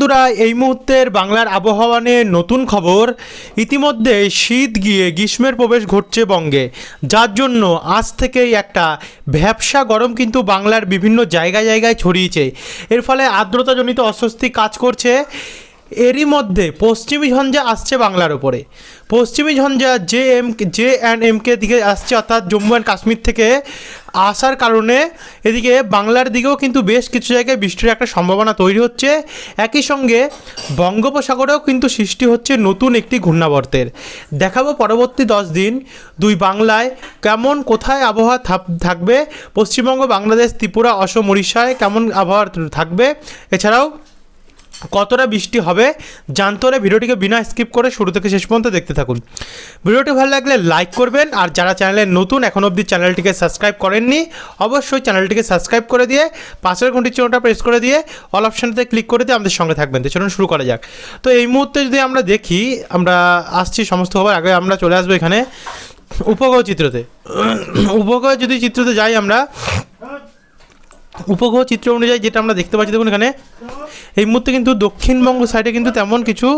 বন্ধুরা, এই মুহূর্তের বাংলার আবহাওয়া নিয়ে নতুন খবর। ইতিমধ্যে শীত গিয়ে গ্রীষ্মের প্রবেশ ঘটছে বঙ্গে। যার জন্য আজ থেকেই একটা ভ্যাবসা গরম কিন্তু বাংলার বিভিন্ন জায়গায় জায়গায় ছড়িয়েছে। এর ফলে আর্দ্রতাজনিত অস্বস্তি কাজ করছে। এরই মধ্যে পশ্চিমী ঝঞ্ঝা আসছে বাংলার ওপরে পশ্চিমী ঝঞ্ঝা J M J and M K দিকে আসছে, অর্থাৎ জম্মু অ্যান্ড কাশ্মীর থেকে আসার কারণে এদিকে বাংলার দিকেও কিন্তু বেশ কিছু জায়গায় বৃষ্টির একটা সম্ভাবনা তৈরি হচ্ছে। একই সঙ্গে বঙ্গোপসাগরেও কিন্তু সৃষ্টি হচ্ছে নতুন একটি ঘূর্ণাবর্তের। দেখাবো পরবর্তী দশ দিন, দুই বাংলায় কেমন কোথায় আবহাওয়া থাকবে? পশ্চিমবঙ্গ, বাংলাদেশ, ত্রিপুরা, অসম উড়িষ্যায় কেমন আবহাওয়া থাকবে? এছাড়াও কতটা বৃষ্টি হবে জানতে হলে ভিডিওটিকে বিনা স্কিপ করে শুরু থেকে শেষ পর্যন্ত দেখতে থাকুন। ভিডিওটি ভালো লাগলে লাইক করবেন আর যারা চ্যানেলে নতুন এখন অবধি চ্যানেলটিকে সাবস্ক্রাইব করেননি, অবশ্যই চ্যানেলটিকে সাবস্ক্রাইব করে দিয়ে পাশের ঘন্টির চিহ্নটা প্রেস করে দিয়ে অল অপশানতে ক্লিক করে দিয়ে আমাদের সঙ্গে থাকবেন। তো চলুন শুরু করা যাক। তো এই মুহূর্তে যদি আমরা দেখি, আমরা আসছি সমস্ত খবর, আগে আমরা চলে আসব এখানে উপগ্রহ চিত্রতে। উপগ্রহ যদি চিত্রতে যাই আমরা উপগ্রহ চিত্র অনুযায়ী যেটা আমরা দেখতে পাচ্ছি, দেখুন এখানে। এই মুহূর্তে কিন্তু দক্ষিণবঙ্গ সাইডে কিন্তু তেমন কিছু,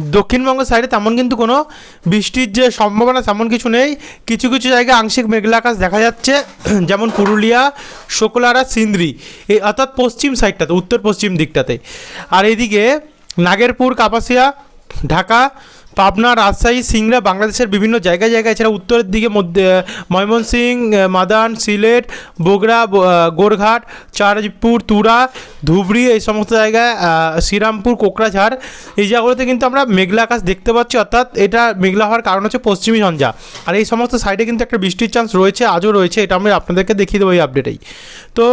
দক্ষিণবঙ্গ সাইডে তেমন কিন্তু কোনো বৃষ্টির যে সম্ভাবনা তেমন কিছু নেই। কিছু কিছু জায়গায় আংশিক মেঘলা আকাশ দেখা যাচ্ছে, যেমন পুরুলিয়া শোকলারা সিন্দ্রি। এই অর্থাৎ পশ্চিম সাইডটাতে উত্তর পশ্চিম দিকটাতে। আর এইদিকে নাগেরপুর, কাপাসিয়া, ঢাকা পাবনা রাজশাহী সিংড়া বাংলাদেশের বিভিন্ন জায়গায় জায়গায় এছাড়া উত্তরের দিকে মধ্যে ময়মনসিংহ মাদান সিলেট বগুড়া ব- আহ, গোরঘাট চারপুর তুরা ধুবড়ি এই সমস্ত জায়গায় শ্রীরামপুর কোকরাঝাড়। এই জায়গাগুলোতে কিন্তু আমরা মেঘলা আকাশ দেখতে পাচ্ছি অর্থাৎ এটা মেঘলা হওয়ার কারণ হচ্ছে পশ্চিমী ঝঞ্ঝা। আর এই সমস্ত সাইডে কিন্তু একটা বৃষ্টির চান্স রয়েছে আজও রয়েছে এটা আমি আপনাদেরকে দেখিয়ে দেবো এই আপডেটেই তো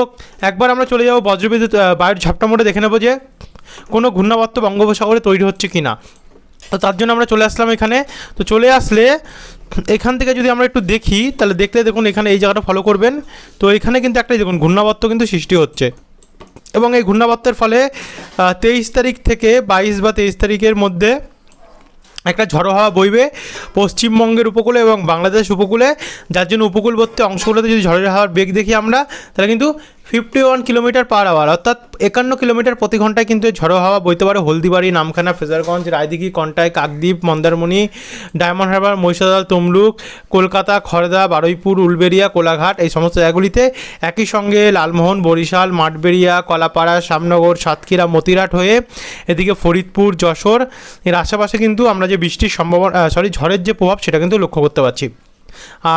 একবার আমরা চলে যাব বজ্রবিদ্যুৎ বায়ুর ঝাপটা মোড়ে দেখে নেব যে কোনো ঘূর্ণাবর্ত বঙ্গোপসাগরে তৈরি হচ্ছে কি না তো তার জন্য আমরা চলে আসলাম এখানে। তো চলে আসলে এখান থেকে যদি আমরা একটু দেখি, তাহলে দেখলে দেখুন এখানে এই জায়গাটা ফলো করবেন। তো এখানে কিন্তু একটাই দেখুন, ঘূর্ণাবর্ত কিন্তু সৃষ্টি হচ্ছে। এবং এই ঘূর্ণাবর্তের ফলে তেইশ তারিখ থেকে বাইশ বা তেইশ তারিখের মধ্যে একটা ঝড়ো হাওয়া বইবে পশ্চিমবঙ্গের উপকূলে এবং বাংলাদেশ উপকূলে। যার জন্য উপকূলবর্তী অংশগুলোতে যদি ঝড়ের হাওয়ার বেগ দেখি আমরা, তাহলে কিন্তু fifty one kilometre per hour অর্থাৎ একান্ন কিলোমিটার প্রতি ঘন্টায় কিন্তু ঝড়ো হাওয়া বইতে পারে। হলদিবাড়ি, নামখানা, ফেজারগঞ্জ, রায়দিঘি কন্টাই কাকদ্বীপ মন্দারমণি, ডায়মন্ড হারবার, মহিষাদাল, তমলুক, কলকাতা খড়দা বারুইপুর, উলবেড়িয়া, কোলাঘাট, এই সমস্ত জায়গাগুলিতে একই সঙ্গে লালমোহন, বরিশাল, মাঠবেড়িয়া, কলাপাড়া, শ্যামনগর, সাতক্ষীরা, মতিরাট হয়ে এদিকে ফরিদপুর, যশোর, এর আশেপাশে কিন্তু আমরা যে বৃষ্টির সম্ভাবনা সরি ঝড়ের যে প্রভাব, সেটা কিন্তু লক্ষ্য করতে পারছি।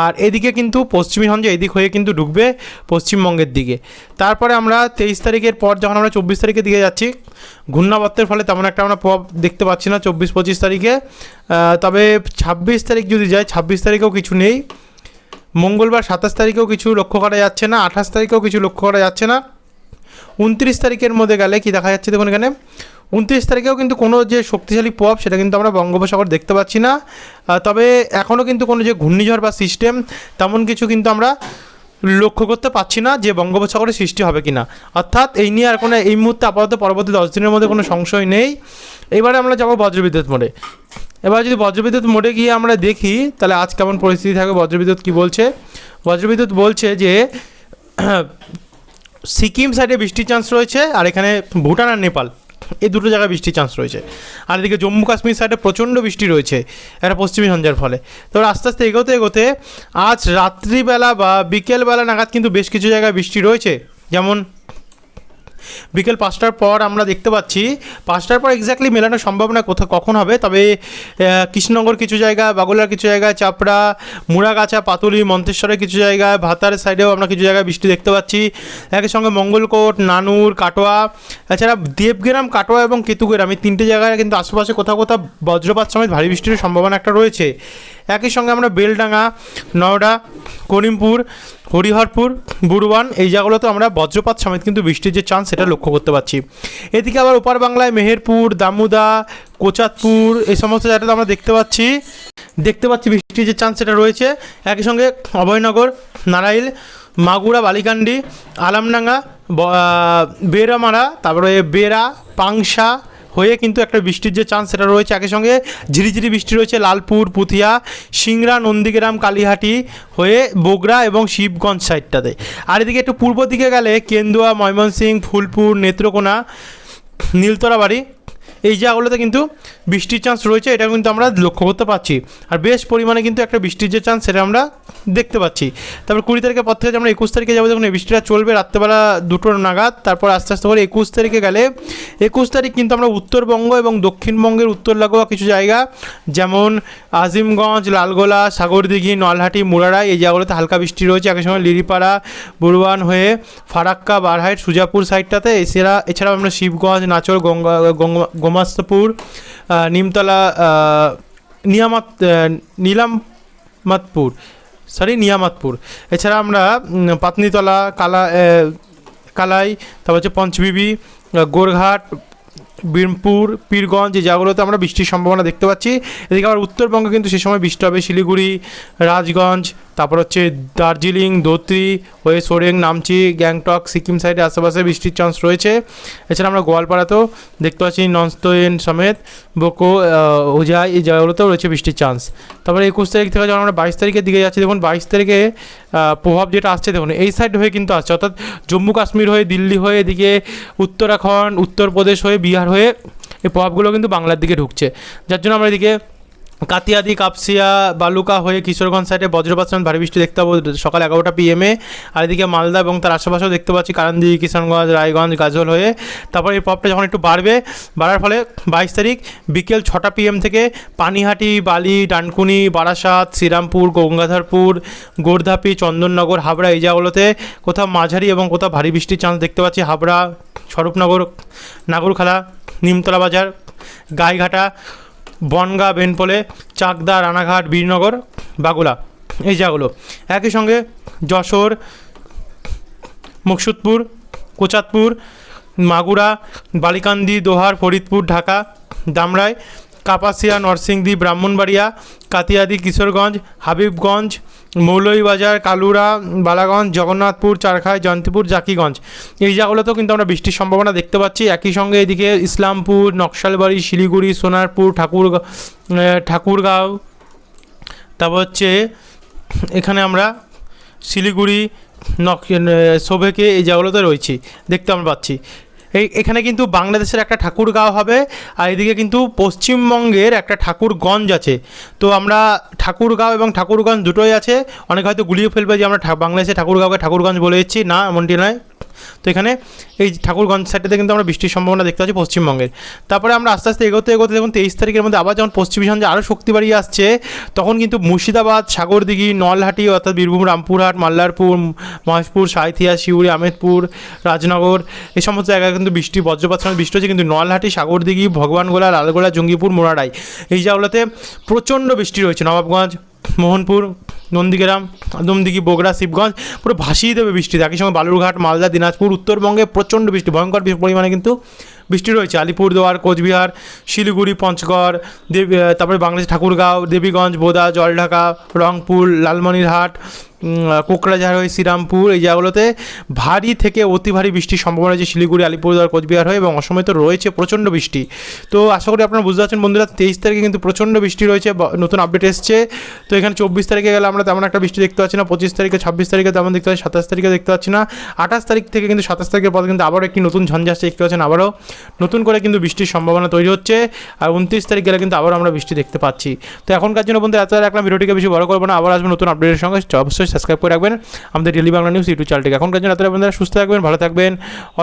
আর এদিকে কিন্তু পশ্চিমী ঝঞ্ঝা এদিক হয়ে কিন্তু ঢুকবে পশ্চিমবঙ্গের দিকে। তারপরে আমরা তেইশ তারিখের পর যখন আমরা চব্বিশ তারিখের দিকে যাচ্ছি, ঘূর্ণাবর্তের ফলে তেমন একটা আমরা প্রভাব দেখতে পাচ্ছি না চব্বিশ পঁচিশ তারিখে। তবে ছাব্বিশ তারিখ যদি যায়, ছাব্বিশ তারিখেও কিছু নেই। মঙ্গলবার সাতাশ তারিখেও কিছু লক্ষ্য করা যাচ্ছে না, আঠাশ তারিখেও কিছু লক্ষ্য করা যাচ্ছে না। উনত্রিশ তারিখের মধ্যে গেলে কি দেখা যাচ্ছে দেখুন এখানে? উনত্রিশ তারিখেও কিন্তু কোনো যে শক্তিশালী প্রভাব সেটা কিন্তু আমরা বঙ্গোপসাগর দেখতে পাচ্ছি না। তবে এখনও কিন্তু কোনো যে ঘূর্ণিঝড় বা সিস্টেম তেমন কিছু কিন্তু আমরা লক্ষ্য করতে পারছি না যে বঙ্গোপসাগরে সৃষ্টি হবে কি না অর্থাৎ এই নিয়ে আর কোনো, এই মুহূর্তে আপাতত পরবর্তী দশ দিনের মধ্যে কোনো সংশয় নেই। এবারে আমরা যাব বজ্রবিদ্যুৎ মোড়ে। এবার যদি বজ্রবিদ্যুৎ মোড়ে গিয়ে আমরা দেখি, তাহলে আজ কেমন পরিস্থিতি থাকবে? বজ্রবিদ্যুৎ কী বলছে? বজ্রবিদ্যুৎ বলছে যে, সিকিম সাইডে বৃষ্টির চান্স রয়েছে, আর এখানে ভুটান আর নেপাল। এই দুটো জায়গায় বৃষ্টির চান্স রয়েছে। আর এদিকে জম্মু কাশ্মীর সাইডে প্রচণ্ড বৃষ্টি রয়েছে, একটা পশ্চিমী ঝঞ্ঝার ফলে। তো আস্তে আস্তে এগোতে এগোতে আজ রাত্রিবেলা বা বিকেলবেলা নাগাদ কিন্তু বেশ কিছু জায়গায় বৃষ্টি রয়েছে। যেমন বিকেল পাঁচটার পর আমরা দেখতে পাচ্ছি, পাঁচটার পর এক্স্যাক্টলি মেলানোর সম্ভাবনা কোথাও কখন হবে, তবে কৃষ্ণনগর কিছু জায়গা, বাগুলার কিছু জায়গায় চাপড়া, মুড়াগাছা, পাতুলি, মন্তেশ্বরের কিছু জায়গায় ভাতার সাইডেও আমরা কিছু জায়গায় বৃষ্টি দেখতে পাচ্ছি। একই সঙ্গে মঙ্গলকোট, নানুর, কাটোয়া, এছাড়া দেবগ্রাম, কাটোয়া এবং কেতুগ্রাম, এই তিনটে জায়গায় কিন্তু আশেপাশে কোথাও কোথাও বজ্রপাত সমেত ভারী বৃষ্টির সম্ভাবনা একটা রয়েছে। একই সঙ্গে আমরা বেলডাঙ্গা, নওডা, করিমপুর হরিহরপুর বুড়বান এই জায়গাগুলোতে আমরা বজ্রপাত সমেত কিন্তু বৃষ্টির যে চান্স সেটা লক্ষ্য করতে পারছি। এদিকে আবার ওপার বাংলায় মেহেরপুর, দামুদা, কোচাতপুর, এই সমস্ত জায়গাতে আমরা দেখতে পাচ্ছি দেখতে পাচ্ছি বৃষ্টির যে চান্স সেটা রয়েছে। একই সঙ্গে অভয়নগর, নারাইল, মাগুরা বালিকান্ডি আলামডাঙ্গা বেরামারা তারপরে বেরা পাংশা হয়ে কিন্তু একটা বৃষ্টির যে চান্স সেটা রয়েছে। একই সঙ্গে ঝিরিঝিরি বৃষ্টি রয়েছে লালপুর, পুথিয়া, সিংড়া, নন্দীগ্রাম, কালীহাটি হয়ে বগুড়া এবং শিবগঞ্জ সাইডটাতে। আর এদিকে একটু পূর্ব দিকে গেলে কেন্দুয়া, ময়মনসিংহ, ফুলপুর, নেত্রকোনা, নীলতরাবাড়ি এই জায়গাগুলোতে কিন্তু বৃষ্টির চান্স রয়েছে এটা কিন্তু আমরা লক্ষ্য করতে পারছি। আর বেশ পরিমাণে কিন্তু একটা বৃষ্টির যে চান্স সেটা আমরা দেখতে পাচ্ছি। তারপর কুড়ি তারিখের পর থেকে আমরা একুশ তারিখে যাব, দেখুন, এই বৃষ্টিটা চলবে রাত্রেবেলা দুটোর নাগাদ। তারপর আস্তে আস্তে করে একুশ তারিখে গেলে, একুশ তারিখ কিন্তু আমরা উত্তরবঙ্গ এবং দক্ষিণবঙ্গের উত্তর লাগোয়া কিছু জায়গা, যেমন আজিমগঞ্জ, লালগোলা, সাগরদিঘি, নলহাটি মুরারাই এই জায়গাগুলোতে হালকা বৃষ্টি রয়েছে। একই সময় লিরিপাড়া বুরবান হয়ে ফারাক্কা বারহাইট সুজাপুর সাইডটাতে এছাড়া এছাড়াও আমরা শিবগঞ্জ, নাচর গঙ্গা গঙ্গা- গোমাস্তপুর নিমতলা নিয়ামাত নীলামতপুর সরি নিয়ামাতপুর। এছাড়া আমরা পাতনিতলা, কালা কালাই, তারপর হচ্ছে পঞ্চবিবি গোরঘাট, বীরপুর, পীরগঞ্জ, এই জায়গাগুলোতে আমরা বৃষ্টির সম্ভাবনা দেখতে পাচ্ছি। এদিকে আবার উত্তরবঙ্গে কিন্তু সে সময় বৃষ্টি হবে। শিলিগুড়ি, রাজগঞ্জ তারপর হচ্ছে দার্জিলিং, ধোত্রি হয়ে সোরেং, নামচি, গ্যাংটক, সিকিম সাইডে আশেপাশে বৃষ্টির চান্স রয়েছে। এছাড়া আমরা গোয়ালপাড়াতেও দেখতে পাচ্ছি ননস্তোয়েন সমেত বোকো উজাই এই জায়গাগুলোতেও রয়েছে বৃষ্টির চান্স তারপরে একুশ তারিখ থেকে যখন আমরা বাইশ তারিখের দিকে যাচ্ছি, দেখুন বাইশ তারিখে প্রভাব যেটা আসছে, দেখুন এই সাইড হয়ে কিন্তু আসছে। অর্থাৎ জম্মু কাশ্মীর হয়ে, দিল্লি হয়ে, এদিকে উত্তরাখণ্ড, উত্তরপ্রদেশ হয়ে, বিহার হয়ে এই প্রভাবগুলো কিন্তু বাংলার দিকে ঢুকছে। যার জন্য আমরা এদিকে কাতিয়াদি, কাপসিয়া, বালুকা হয়ে কিশোরগঞ্জ সাইডে বজ্রপাত ভারী বৃষ্টি দেখতে পাবো সকাল এগারোটা পিএমে আর এদিকে মালদা এবং তার আশেপাশেও দেখতে পাচ্ছি কারান্দি কিষানগঞ্জ রায়গঞ্জ, গাজল হয়ে। তারপর এই প্রভাবটা যখন একটু বাড়বে, বাড়ার ফলে বাইশ তারিখ বিকেল ছটা পিএম থেকে পানিহাটি, বালি, ডানকুনি, বারাসাত, শ্রীরামপুর, গঙ্গাধরপুর, গোর্ধাপি, চন্দননগর, হাবড়া এই জায়গাগুলোতে কোথাও মাঝারি এবং কোথাও ভারী বৃষ্টির চান্স দেখতে পাচ্ছি। হাবড়া, স্বরূপনগর, নাগরখালা, নিমতলা বাজার, গাইঘাটা বনগা, বেনপোলে, চাকদা, রানাঘাট, বীরনগর বাগুলা এই জায়গাগুলো। একই সঙ্গে যশোর, মুকসুদপুর কোচাতপুর মাগুরা, বালিকান্দি, দোহার, ফরিদপুর, ঢাকা, দামরাই, কাপাসিয়া, নরসিংদী, ব্রাহ্মণবাড়িয়া, কাতিয়াদি, কিশোরগঞ্জ, হাবিবগঞ্জ মৌলভীবাজার, কালুরা, বালাগঞ্জ, জগন্নাথপুর চারখায় জয়ন্তীপুর, জাকিগঞ্জ। এই জায়গাগুলোতেও কিন্তু আমরা বৃষ্টির সম্ভাবনা দেখতে পাচ্ছি। একই সঙ্গে এদিকে ইসলামপুর, নকশালবাড়ি, শিলিগুড়ি, সোনারপুর, ঠাকুর ঠাকুরগাঁও, তারপর হচ্ছে এখানে আমরা শিলিগুড়ি, নক সোভেকে এই জায়গাগুলোতে রয়েছি। দেখতে আমরা পাচ্ছি। এই এখানে কিন্তু বাংলাদেশের একটা ঠাকুরগাঁও হবে, আর এদিকে কিন্তু পশ্চিমবঙ্গের একটা ঠাকুরগঞ্জ আছে। তো আমরা ঠাকুরগাঁও এবং ঠাকুরগঞ্জ দুটোই আছে, অনেকে হয়তো গুলিয়ে ফেলবে যে আমরা বাংলাদেশে ঠাকুরগাঁওকে ঠাকুরগঞ্জ বলে দিচ্ছি, না, এমনটি নয়। তো এখানে এই ঠাকুরগঞ্জ সাইডটাতে কিন্তু আমরা বৃষ্টির সম্ভাবনা দেখতে পাচ্ছি পশ্চিমবঙ্গের। তারপরে আমরা আস্তে আস্তে এগোতে এগোতে দেখুন তেইশ তারিখের মধ্যে আবার যখন পশ্চিম ঝঞ্ঝা আরও শক্তি বাড়িয়ে আসছে, তখন কিন্তু মুর্শিদাবাদ, সাগরদিঘি, নলহাটি অর্থাৎ বীরভূম, রামপুরহাট, মাল্লারপুর, মহেশপুর, সাঁইথিয়া শিউরি আমেদপুর রাজনগর, এই সমস্ত জায়গায় কিন্তু বৃষ্টি বজ্রপাত বৃষ্টি হচ্ছে। কিন্তু নলহাটি, সাগরদিঘি, ভগবানগোলা, লালগোলা, জঙ্গিপুর, মোরাডাই, এই জায়গাগুলোতে প্রচণ্ড বৃষ্টি রয়েছে। নবাবগঞ্জ, মোহনপুর নন্দীগ্রাম আদমদিঘি বগুড়া, শিবগঞ্জ, পুরো ভাসিয়ে দেবে বৃষ্টি। একই সঙ্গে বালুরঘাট, মালদা, দিনাজপুর, উত্তরবঙ্গে প্রচণ্ড বৃষ্টি, ভয়ঙ্কর পরিমাণে কিন্তু বৃষ্টি রয়েছে। আলিপুরদুয়ার, কোচবিহার, শিলিগুড়ি, পঞ্চগড়, দেব তারপরে বাংলাদেশ ঠাকুরগাঁও, দেবীগঞ্জ, বোদা, জলঢাকা, রংপুর, লালমনিরহাট উম, কোকড়াঝাড় হয়ে শ্রীরামপুর এই জায়গাগুলোতে ভারী থেকে অতি ভারী বৃষ্টির সম্ভাবনা রয়েছে। শিলিগুড়ি আলিপুরদুয়ার কোচবিহার হয়ে এবং অসময় তো রয়েছে প্রচণ্ড বৃষ্টি। তো আশা করি আপনারা বুঝতে পারছেন বন্ধুরা তেইশ তারিখে কিন্তু প্রচণ্ড বৃষ্টি রয়েছে নতুন আপডেট এসছে। তো এখানে চব্বিশ তারিখে গেলে আমরা তেমন একটা বৃষ্টি দেখতে পাচ্ছি না। পঁচিশ তারিখে ছাব্বিশ তারিখে তেমন দেখতে পাচ্ছি সাতাশ তারিখে দেখতে পাচ্ছি না। আঠাশ তারিখ থেকে কিন্তু সাতাশ তারিখের পর কিন্তু আবারও একটি নতুন ঝঞ্ঝা আসছে দেখতে পাচ্ছেন আবারও। নতুন করে কিন্তু বৃষ্টির সম্ভাবনা তৈরি হচ্ছে আর উনত্রিশ তারিখ গেলে কিন্তু আবারও আমরা বৃষ্টি দেখতে পাচ্ছি। তো এখনকার জন্য বন্ধু এত রাখলাম ভিডিওটিকে বেশি বড় করব না আবার আসব নতুন আপডেটের সঙ্গে। অবশ্যই সাবস্ক্রাইব করে রাখবেন। আমাদের ডেলি বাংলা নিউজ ইউটিউব চ্যানেলটিকে এখনকার জন্য এতটা আপনারা সুস্থ থাকবেন, ভালো থাকবেন।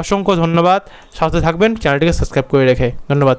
অসংখ্য ধন্যবাদ। সাথে থাকবেন চ্যানেলটিকে সাবস্ক্রাইব করে রেখে। ধন্যবাদ।